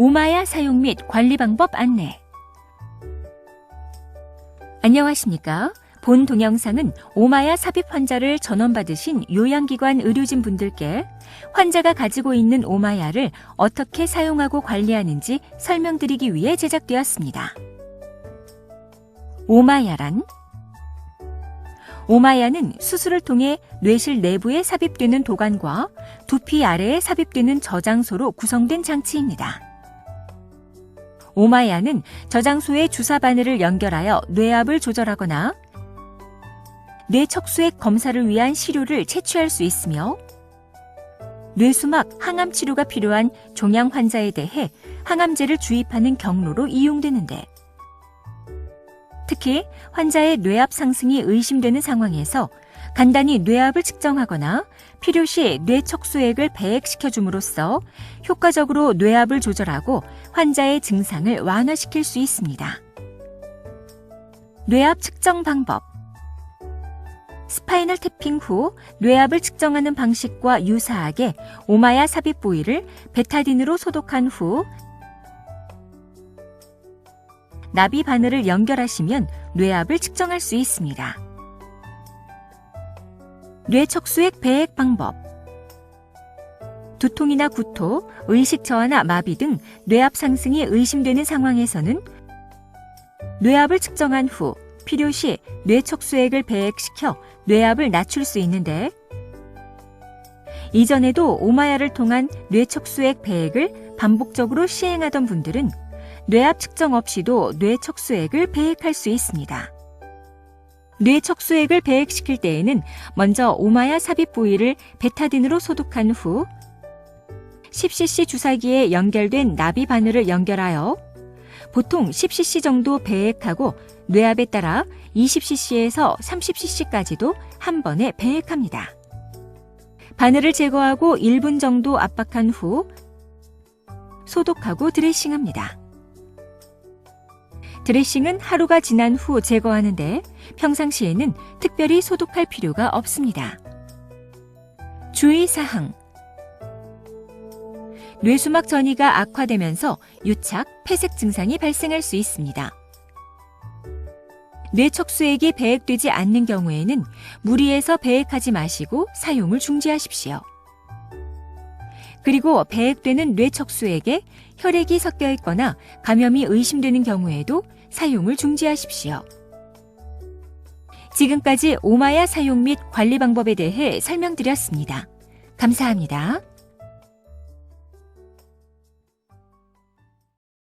오마야 사용 및 관리 방법 안내. 안녕하십니까? 본 동영상은 오마야 삽입 환자를 전원받으신 요양기관 의료진 분들께 환자가 가지고 있는 오마야를 어떻게 사용하고 관리하는지 설명드리기 위해 제작되었습니다. 오마야란 오마야는 수술을 통해 뇌실 내부에 삽입되는 도관과 두피 아래에 삽입되는 저장소로 구성된 장치입니다. 오마야는 저장소에 주사 바늘을 연결하여 뇌압을 조절하거나 뇌척수액 검사를 위한 시료를 채취할 수 있으며 뇌수막 항암 치료가 필요한 종양 환자에 대해 항암제를 주입하는 경로로 이용되는데 특히 환자의 뇌압 상승이 의심되는 상황에서 간단히 뇌압을 측정하거나 필요시 뇌척수액을 배액시켜 줌으로써 효과적으로 뇌압을 조절하고 환자의 증상을 완화시킬 수 있습니다. 뇌압 측정 방법 스파이널 태핑 후 뇌압을 측정하는 방식과 유사하게 오마야 삽입 부위를 베타딘으로 소독한 후 나비 바늘을 연결하시면 뇌압을 측정할 수 있습니다. 뇌척수액 배액 방법 두통이나 구토, 의식 저하나 마비 등 뇌압 상승이 의심되는 상황에서는 뇌압을 측정한 후 필요시 뇌척수액을 배액시켜 뇌압을 낮출 수 있는데 이전에도 오마야를 통한 뇌척수액 배액을 반복적으로 시행하던 분들은 뇌압 측정 없이도 뇌척수액을 배액할 수 있습니다. 뇌척수액을 배액시킬 때에는 먼저 오마야 삽입 부위를 베타딘으로 소독한 후 10cc 주사기에 연결된 나비 바늘을 연결하여 보통 10cc 정도 배액하고 뇌압에 따라 20cc에서 30cc까지도 한 번에 배액합니다. 바늘을 제거하고 1분 정도 압박한 후 소독하고 드레싱합니다. 드레싱은 하루가 지난 후 제거하는데 평상시에는 특별히 소독할 필요가 없습니다. 주의사항 뇌수막 전이가 악화되면서 유착, 폐색 증상이 발생할 수 있습니다. 뇌척수액이 배액되지 않는 경우에는 무리해서 배액하지 마시고 사용을 중지하십시오. 그리고 배액되는 뇌척수액에 혈액이 섞여 있거나 감염이 의심되는 경우에도 사용을 중지하십시오. 지금까지 오마야 사용 및 관리 방법에 대해 설명드렸습니다. 감사합니다.